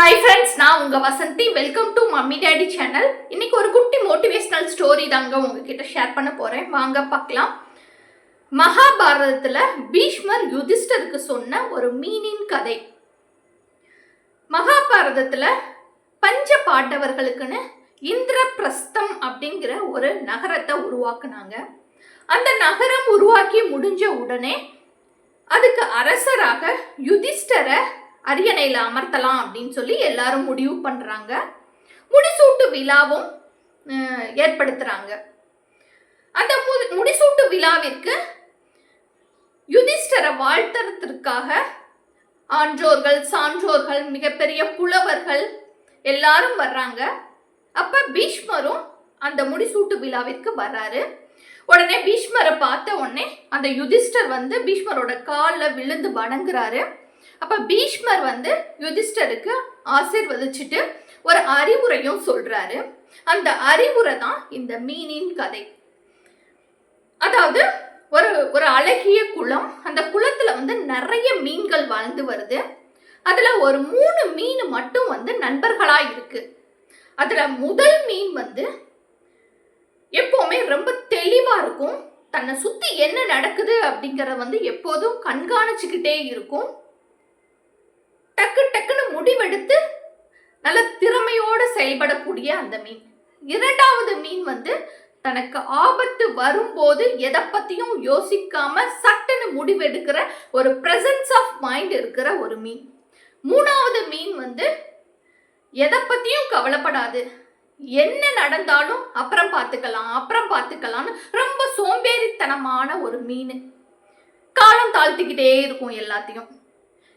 Hi friends நான் உங்கள் Vasanthi. Welcome to mummy daddy channel இன்னைக்கு ஒரு குட்டி மோட்டிவேஷ்னல் ஸ்டோரி தாங்க உங்ககிட்ட ஷேர் பண்ண போகிறேன் வாங்க பார்க்கலாம். மகாபாரதத்தில் பீஷ்மர் யுதிஷ்டருக்கு சொன்ன ஒரு மீனின் கதை. மகாபாரதத்தில் பஞ்ச பாண்டவர்களுக்குன்னு இந்திரபிரஸ்தம் அப்படிங்கிற ஒரு நகரத்தை உருவாக்குனாங்க. அந்த நகரம் உருவாக்கி முடிஞ்ச உடனே அதுக்கு அரசராக யுதிஷ்டரை அரியணையில் அமர்த்தலாம் அப்படின்னு சொல்லி எல்லாரும் முடிவு பண்ணுறாங்க முடிசூட்டு விழாவும் ஏற்படுத்துகிறாங்க அந்த மு- முடிசூட்டு விழாவிற்கு யுதிஷ்டரை வாழ்த்துறதுக்காக ஆன்றோர்கள் சான்றோர்கள் மிகப்பெரிய புலவர்கள் எல்லாரும் வர்றாங்க. அப்ப பீஷ்மரும் அந்த முடிசூட்டு விழாவிற்கு வர்றாரு. உடனே பீஷ்மரை பார்த்த உடனே அந்த யுதிஷ்டர் வந்து பீஷ்மரோட காலில் விழுந்து வணங்குறாரு. அப்போ பீஷ்மர் வந்து யுதிஷ்டருக்கு ஆசிர்வதிச்சுட்டு ஒரு அறிவுரையும் சொல்றாரு. அந்த அறிவுரை தான் இந்த மீனின் கதை. அதாவது ஒரு ஒரு அழகிய குளம் அந்த குளத்துல வந்து நிறைய மீன்கள் வாழ்ந்து வருது. அதுல ஒரு மூணு மீன் மட்டும் வந்து நண்பர்களா இருக்கு. அதுல முதல் மீன் வந்து எப்பவுமே ரொம்ப தெளிவா இருக்கும். தன்னை சுத்தி என்ன நடக்குது அப்படிங்கறத வந்து எப்போதும் கண்காணிச்சுக்கிட்டே இருக்கும். டக்கு டக்குன்னு முடிவெடுத்து நல்ல திறமையோடு செயல்படக்கூடிய அந்த மீன். இரண்டாவது மீன் வந்து தனக்கு ஆபத்து வரும்போது எதை பத்தியும் யோசிக்காம சட்டுன்னு முடிவெடுக்கிற ஒரு பிரசன்ஸ் ஆஃப் மைண்ட் இருக்கிற ஒரு மீன். மூணாவது மீன் வந்து எதை பத்தியும் கவலைப்படாது. என்ன நடந்தாலும் அப்புறம் பார்த்துக்கலாம் அப்புறம் பார்த்துக்கலாம்னு ரொம்ப சோம்பேறித்தனமான ஒரு மீன். காலம் தாழ்த்திக்கிட்டே இருக்கும் எல்லாத்தையும்.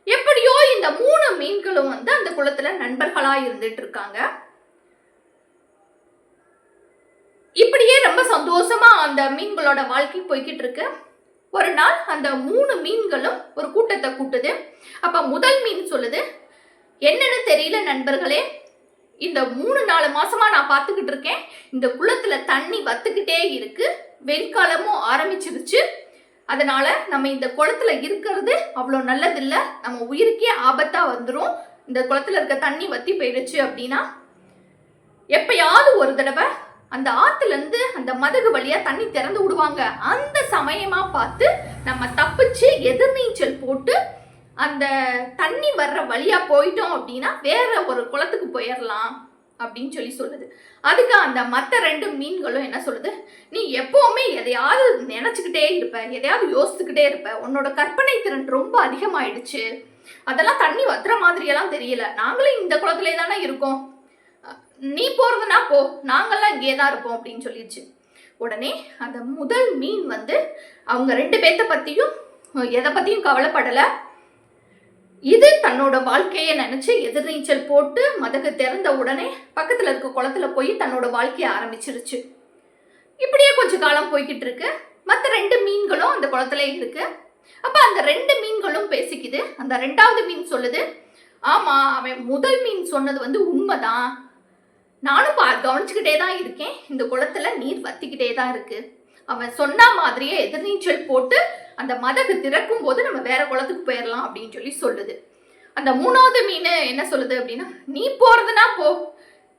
எப்படியோ இந்த மூணு மீன்களும் வந்து அந்த குளத்துல நண்பர்களா இருந்துட்டு இருக்காங்க இப்படியே ரொம்ப சந்தோஷமா அந்த மீன்களோட வாழ்க்கை போய்கிட்டு இருக்கு ஒரு நாள் அந்த மூணு மீன்களும் ஒரு கூட்டத்தை கூட்டுது. அப்ப முதல் மீன் சொல்லுது என்னன்னு தெரியல நண்பர்களே. இந்த மூணு நாலு மாசமா நான் பார்த்துக்கிட்டு இருக்கேன். இந்த குளத்துல தண்ணி வத்துக்கிட்டே இருக்கு. வெயில்காலமும் ஆரம்பிச்சிருச்சு. அதனால நம்ம இந்த குளத்துல இருக்கிறது அவ்வளோ நல்லதில்லை. நம்ம உயிருக்கே ஆபத்தாக வந்துடும் இந்த குளத்துல இருக்க தண்ணி வத்தி போயிடுச்சு அப்படின்னா எப்பயாவது ஒரு தடவை அந்த ஆத்துல அந்த மதகு வழியாக தண்ணி திறந்து விடுவாங்க. அந்த சமயமாக பார்த்து நம்ம தப்பிச்சு எதிர்நீச்சல் போட்டு அந்த தண்ணி வர்ற வழியாக போயிட்டோம் அப்படின்னா வேற ஒரு குளத்துக்கு போயிடலாம் அப்படின்னு சொல்லி சொல்லுது. அதுக்கு அந்த மற்ற ரெண்டு மீன்களும் என்ன சொல்லுது? நீ எப்பவுமே எதையாவது நினைச்சுக்கிட்டே இருப்ப எதையாவது யோசித்துக்கிட்டே இருப்ப. உன்னோட கற்பனை திறன் ரொம்ப அதிகமாயிடுச்சு. அதெல்லாம் தண்ணி வத்துற மாதிரியெல்லாம் தெரியல. நாங்களும் இந்த குளத்துலே தானே இருக்கோம். நீ போறதுனா போ. நாங்கள்லாம் இங்கே தான் இருப்போம் அப்படின்னு சொல்லிடுச்சு. உடனே அந்த முதல் மீன் வந்து அவங்க ரெண்டு பேர்த்த பத்தியும் எதை பத்தியும் கவலைப்படலை. இது தன்னோட வாழ்க்கையை நினைச்சு எதிர்நீச்சல் போட்டு மதகு திறந்த உடனே பக்கத்துல இருக்க குளத்துல போய் தன்னோட வாழ்க்கையை ஆரம்பிச்சிருச்சு. இப்படியே கொஞ்ச காலம் போய்கிட்டு இருக்கு. மற்ற ரெண்டு மீன்களும் அந்த குளத்துல இருக்கு. அப்ப அந்த ரெண்டு மீன்களும் பேசிக்குது. அந்த ரெண்டாவது மீன் சொல்லுது ஆமா அவன் முதல் மீன் சொன்னது வந்து உண்மைதான். நானும் பா கவனிச்சுக்கிட்டே தான் இருக்கேன். இந்த குளத்துல நீர் வத்திக்கிட்டே தான் இருக்கு. அவன் சொன்ன மாதிரியே எதிர்நீச்சல் போட்டு அந்த மதகு திறக்கும் போது நம்ம வேற குளத்துக்கு போயிடலாம் அப்படின்னு சொல்லி சொல்லுது. அந்த மூணாவது மீன் என்ன சொல்லுது அப்படின்னா நீ போறதுன்னா போ.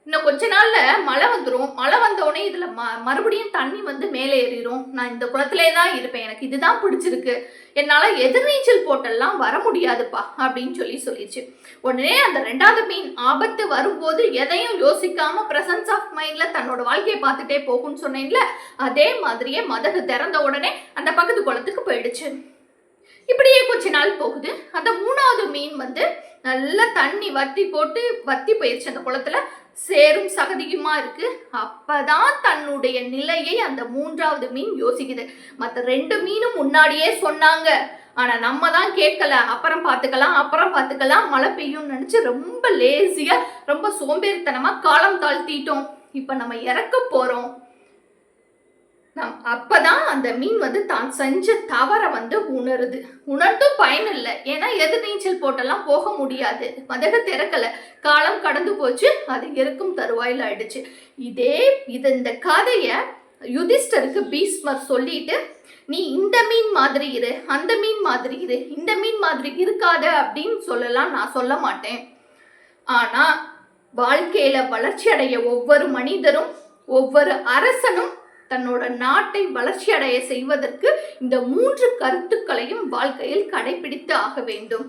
இன்னும் கொஞ்ச நாள்ல மழை வந்துடும் மழை வந்தோடனே இதுல ம மறுபடியும் தண்ணி வந்து மேலே ஏறிடும் நான் இந்த குளத்திலே தான் இருப்பேன். எனக்கு இதுதான் பிடிச்சிருக்கு. என்னால எதிர்நீச்சல் போட்டெல்லாம் வர முடியாதுப்பா அப்படின்னு சொல்லி சொல்லிச்சு. உடனே அந்த ரெண்டாவது மீன் ஆபத்து வரும்போது எதையும் யோசிக்காம பிரசன்ஸ் ஆஃப் மைண்ட்ல தன்னோட வாழ்க்கையை பார்த்துட்டே போகும்னு சொன்னேன்ல அதே மாதிரியே மதகு திறந்த உடனே அந்த பக்கத்து குளத்துக்கு போயிடுச்சு. இப்படியே கொஞ்ச நாள் போகுது. அந்த மூணாவது மீன் வந்து நல்லா தண்ணி வத்தி போட்டு வத்தி போயிடுச்சு அந்த குளத்துல. சேரும் சகதியுமா இருக்கு? அப்பதான் தன்னுடைய நிலையை அந்த மூன்றாவது மீன் யோசிக்குது. மற்ற ரெண்டு மீனும் முன்னாடியே சொன்னாங்க. ஆனா நம்ம தான் கேட்கல. அப்புறம் பார்த்துக்கலாம் அப்புறம் பார்த்துக்கலாம். மழை பெய்யும்னு நினைச்சு ரொம்ப லேசியா ரொம்ப சோம்பேறித்தனமா காலம் தாழ்த்திட்டோம். இப்ப நம்ம இறக்க போறோம். நம் அப்பதான் அந்த மீன் வந்து தான் செஞ்ச தவறை வந்து உணருது. உணர்ந்தும் பயன் இல்லை ஏன்னா எதிர்நீச்சல் போட்டெல்லாம் போக முடியாது. மதக திறக்கல. காலம் கடந்து போச்சு. அது இருக்கும் தருவாயில் ஆயிடுச்சு. இதே இது இந்த கதையை யுதிஷ்டருக்கு பீஸ்மர் சொல்லிட்டு நீ இந்த மீன் மாதிரி இரு அந்த மீன் மாதிரி இரு இந்த மீன் மாதிரி இருக்காத அப்படின்னு சொல்லலாம். நான் சொல்ல மாட்டேன். ஆனா வாழ்க்கையில வளர்ச்சி அடைய ஒவ்வொரு மனிதரும் ஒவ்வொரு அரசனும் தன்னோட நாட்டை வளர்ச்சி அடைய செய்வதற்கு இந்த மூன்று கருத்துக்களையும் வாழ்க்கையில் கடைபிடித்து ஆக வேண்டும்.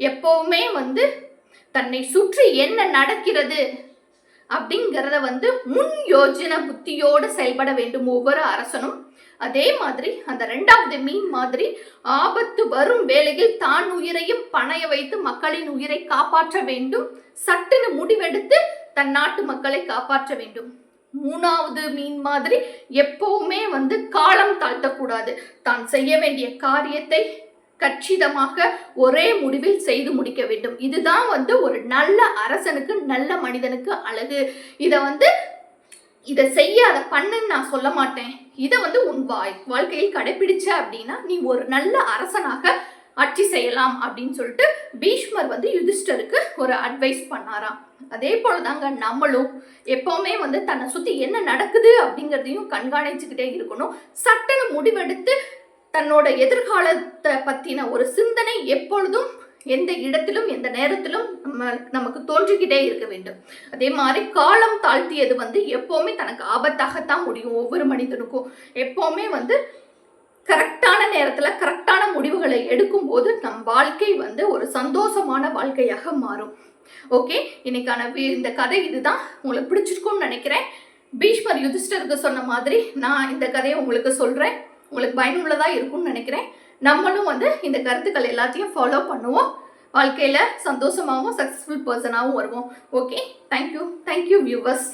எப்பவுமே வந்து தன்னை சுற்றி என்ன நடக்கிறது அப்படிங்கிறத வந்து முன் யோஜன புத்தியோடு செயல்பட வேண்டும் ஒவ்வொரு அரசனும். அதே மாதிரி அந்த ரெண்டாவது மீன் மாதிரி ஆபத்து வரும் வேளையில் தான் உயிரையும் பணைய வைத்து மக்களின் உயிரை காப்பாற்ற வேண்டும். சட்டுன்னு முடிவெடுத்து தன் நாட்டு மக்களை காப்பாற்ற வேண்டும். மூணாவது மீன் மாதிரி எப்பவுமே வந்து காலம் தாழ்த்தக்கூடாது. தான் செய்ய வேண்டிய காரியத்தை கச்சிதமாக ஒரே முடிவில் செய்து முடிக்க வேண்டும். இதுதான் வந்து ஒரு நல்ல அரசனுக்கு நல்ல மனிதனுக்கு அழகு. இதை வந்து இதை செய்ய அதை பண்ணுன்னு நான் சொல்ல மாட்டேன். இதை வந்து உன் வாய் வாழ்க்கையில் கடைபிடிச்ச அப்படின்னா நீ ஒரு நல்ல அரசனாக ஆட்சி செய்யலாம் அப்படின்னு சொல்லிட்டு பீஷ்மர் வந்து யுதிஷ்டருக்கு ஒரு அட்வைஸ் பண்ணாராம். அதே போல தாங்க நம்மளும் எப்பவுமே வந்து தன்னை சுத்தி என்ன நடக்குது அப்படிங்கிறதையும் கண்காணிச்சுக்கிட்டே இருக்கணும். சட்டன முடிவெடுத்து தன்னோட எதிர்காலத்தை பத்தின ஒரு சிந்தனை எப்பொழுதும் எந்த இடத்திலும் எந்த நேரத்திலும் நம்ம நமக்கு தோன்றிக்கிட்டே இருக்க வேண்டும். அதே மாதிரி காலம் தாழ்த்தியது வந்து எப்போவுமே தனக்கு ஆபத்தாகத்தான் முடியும் ஒவ்வொரு மனிதனுக்கும். எப்போவுமே வந்து கரெக்டான நேரத்தில் கரெக்டான முடிவுகளை எடுக்கும்போது நம் வாழ்க்கை வந்து ஒரு சந்தோஷமான வாழ்க்கையாக மாறும். ஓகே இன்னைக்கான இந்த கதை இதுதான். உங்களுக்கு பிடிச்சிருக்கும்னு நினைக்கிறேன். பீஷ்மர் யுதிஷ்டருக்கு சொன்ன மாதிரி நான் இந்த கதையை உங்களுக்கு சொல்கிறேன் உங்களுக்கு பயனுள்ளதாக இருக்கும்னு நினைக்கிறேன். நம்மளும் வந்து இந்த கருத்துக்கள் எல்லாத்தையும் ஃபாலோ பண்ணுவோம். வாழ்க்கையில் சந்தோஷமாகவும் சக்ஸஸ்ஃபுல் பர்சனாகவும் வருவோம். Okay thank you thank you viewers